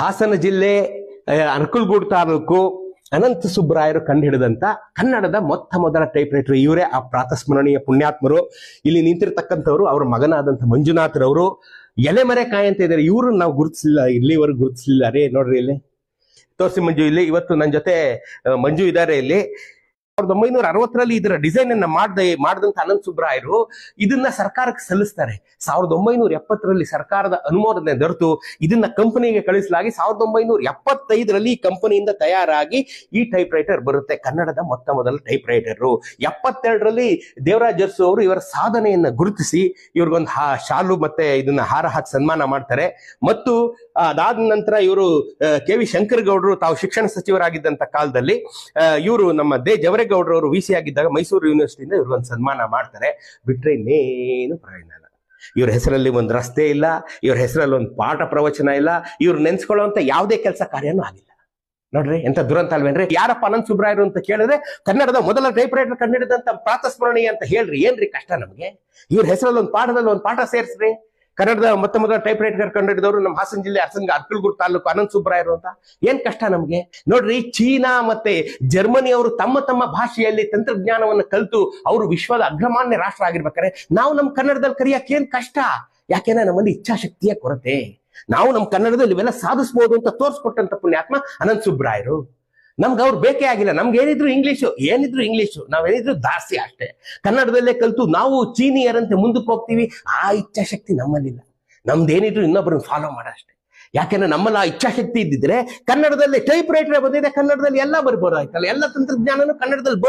ಹಾಸನ ಜಿಲ್ಲೆ ಅರ್ಕಲ್ಗೂಡ್ ತಾಲೂಕು ಅನಂತ ಸುಬ್ಬರಾಯರು ಕಂಡುಹಿಡಿದಂತ ಕನ್ನಡದ ಮೊತ್ತ ಮೊದಲ ಟೈಪ್ ರೈಟರ್ ಇವರೇ ಆ ಪ್ರಾತಸ್ಮರಣೀಯ ಪುಣ್ಯಾತ್ಮರು. ಇಲ್ಲಿ ನಿಂತಿರ್ತಕ್ಕಂಥವ್ರು ಅವ್ರ ಮಗನಾದಂಥ ಮಂಜುನಾಥ್ರವರು ಎಲೆಮರೆ ಕಾಯಿ ಇದ್ದಾರೆ ಇವರು ನಾವು ಗುರುತಿಸಲಿಲ್ಲ ಇಲ್ಲಿವರೆಗೂ ಗುರುತಿಸಲಿಲ್ಲ. ರೀ ನೋಡ್ರಿ ಇಲ್ಲಿ. ತೋರಿಸಿ ಮಂಜು, ಇಲ್ಲಿ ಇವತ್ತು ನನ್ನ ಜೊತೆ ಮಂಜು ಇದ್ದಾರೆ ಇಲ್ಲಿ. ಸಾವಿರದ ಒಂಬೈನೂರ ಅರವತ್ತರಲ್ಲಿ ಇದರ ಡಿಸೈನ್ ಅನ್ನ ಮಾಡ್ದ, ಮಾಡಿದಂತ ಅನಂತ ಸುಬ್ರಾಯರು ಇದನ್ನ ಸರ್ಕಾರಕ್ಕೆ ಸಲ್ಲಿಸ್ತಾರೆ. ಸಾವಿರದ ಒಂಬೈನೂರ ಎಪ್ಪತ್ತರಲ್ಲಿ ಸರ್ಕಾರದ ಅನುಮೋದನೆ ದೊರೆತು, ಇದನ್ನ ಕಂಪನಿಗೆ ಕಳಿಸಲಾಗಿ ಸಾವಿರದ ಒಂಬೈನೂರ ಎಪ್ಪತ್ತೈದರಲ್ಲಿ ಕಂಪನಿಯಿಂದ ತಯಾರಾಗಿ ಈ ಟೈಪ್ ರೈಟರ್ ಬರುತ್ತೆ, ಕನ್ನಡದ ಮೊತ್ತ ಮೊದಲ ಟೈಪ್ ರೈಟರ್ ಎಪ್ಪತ್ತೆರಡರಲ್ಲಿ ದೇವರಾಜ್ ಅರಸು ಅವರು ಇವರ ಸಾಧನೆಯನ್ನ ಗುರುತಿಸಿ, ಇವ್ರಿಗೊಂದು ಹಾ, ಶಾಲು ಮತ್ತೆ ಇದನ್ನ ಹಾರ ಹಾಕಿ ಸನ್ಮಾನ ಮಾಡ್ತಾರೆ. ಮತ್ತು ಅದಾದ ನಂತರ ಇವರು ಕೆ ವಿ ಶಂಕರ್ ಗೌಡರು ತಾವು ಶಿಕ್ಷಣ ಸಚಿವರಾಗಿದ್ದಂತ ಕಾಲದಲ್ಲಿ ಇವರು ನಮ್ಮ ದೇ ಜವರೇಗೌಡರವರು ವಿ ಸಿ ಆಗಿದ್ದಾಗ ಮೈಸೂರು ಯೂನಿವರ್ಸಿಟಿಯಿಂದ ಇವ್ರಿಗೊಂದು ಸನ್ಮಾನ ಮಾಡ್ತಾರೆ. ಬಿಟ್ರೆ ಇನ್ನೇನು ಪ್ರಯೋಜನ ಇವ್ರ ಹೆಸರಲ್ಲಿ ಒಂದು ರಸ್ತೆ ಇಲ್ಲ, ಇವ್ರ ಹೆಸರಲ್ಲಿ ಒಂದು ಪಾಠ ಪ್ರವಚನ ಇಲ್ಲ, ಇವ್ರು ನೆನ್ಸ್ಕೊಳ್ಳುವಂತ ಯಾವುದೇ ಕೆಲಸ ಕಾರ್ಯನೂ ಆಗಿಲ್ಲ. ನೋಡ್ರಿ, ಎಂತ ದುರಂತ ಅಲ್ವೇನ್ರಿ? ಯಾರಪ್ಪ ಅನಂತ ಸುಬ್ರಾಯರು ಅಂತ ಕೇಳಿದ್ರೆ ಕನ್ನಡದ ಮೊದಲ ಟೈಪ್ ರೈಟರ್ ಕಂಡಿಡಿದಂತ ಪ್ರಾತಸ್ಮರಣೀಯ ಅಂತ ಹೇಳ್ರಿ, ಏನ್ರಿ ಕಷ್ಟ ನಮಗೆ? ಇವ್ರ ಹೆಸರಲ್ಲಿ ಒಂದು ಪಾಠದಲ್ಲಿ ಒಂದು ಪಾಠ ಸೇರಿಸ್ರಿ. ಕನ್ನಡದ ಮೊತ್ತ ಮೊದಲ ಟೈಪ್ ರೈಟರ್ ಕಂಡಿಡಿದವರು ನಮ್ಮ ಹಾಸನ ಜಿಲ್ಲೆ ಅರಸಂಗ ಅರ್ಕಲ್ಗೂಡ್ ತಾಲೂಕು ಅನಂತ ಸುಬ್ರಾಯರು ಅಂತ. ಏನ್ ಕಷ್ಟ ನಮ್ಗೆ? ನೋಡ್ರಿ, ಚೀನಾ ಮತ್ತೆ ಜರ್ಮನಿ ಅವರು ತಮ್ಮ ತಮ್ಮ ಭಾಷೆಯಲ್ಲಿ ತಂತ್ರಜ್ಞಾನವನ್ನು ಕಲಿತು ಅವರು ವಿಶ್ವದ ಅಗ್ರಮಾನ್ಯ ರಾಷ್ಟ್ರ ಆಗಿರ್ಬೇಕಾದ್ರೆ ನಾವು ನಮ್ಮ ಕನ್ನಡದಲ್ಲಿ ಕರಿಯಕ್ಕೆ ಏನ್ ಕಷ್ಟ? ಯಾಕೆಂದ್ರೆ ನಮ್ಮಲ್ಲಿ ಇಚ್ಛಾಶಕ್ತಿಯ ಕೊರತೆ. ನಾವು ನಮ್ಮ ಕನ್ನಡದಲ್ಲಿ ಇವೆಲ್ಲ ಸಾಧಿಸಬಹುದು ಅಂತ ತೋರಿಸ್ಕೊಟ್ಟಂತ ಪುಣ್ಯಾತ್ಮ ಅನಂತ್ ಸುಬ್ರಾಯರು. ನಮ್ಗೆ ಅವ್ರು ಬೇಕೇ ಆಗಿಲ್ಲ. ನಮ್ಗೆ ಏನಿದ್ರು ಇಂಗ್ಲಿಷು ಏನಿದ್ರು ಇಂಗ್ಲಿಷು ನಾವೇನಿದ್ರು ದಾಸ್ತಿ ಅಷ್ಟೇ. ಕನ್ನಡದಲ್ಲೇ ಕಲಿತು ನಾವು ಚೀನಿಯರಂತೆ ಮುಂದಕ್ಕೆ ಹೋಗ್ತೀವಿ, ಆ ಇಚ್ಛಾಶಕ್ತಿ ನಮ್ಮಲ್ಲಿಲ್ಲ. ನಮ್ದೇನಿದ್ರು ಇನ್ನೊಬ್ಬರನ್ನ ಫಾಲೋ ಮಾಡಷ್ಟೇ ಯಾಕೆಂದ್ರೆ ನಮ್ಮಲ್ಲಿ ಆ ಇಚ್ಛಾಶಕ್ತಿ ಇದ್ದಿದ್ರೆ ಕನ್ನಡದಲ್ಲಿ ಟೈಪ್ ರೈಟರ್ ಬಂದಿದೆ, ಕನ್ನಡದಲ್ಲಿ ಎಲ್ಲ ಬರ್ಬೋದಾಯ್ತಲ್ಲ. ಎಲ್ಲ ತಂತ್ರಜ್ಞಾನನು ಕನ್ನಡದಲ್ಲಿ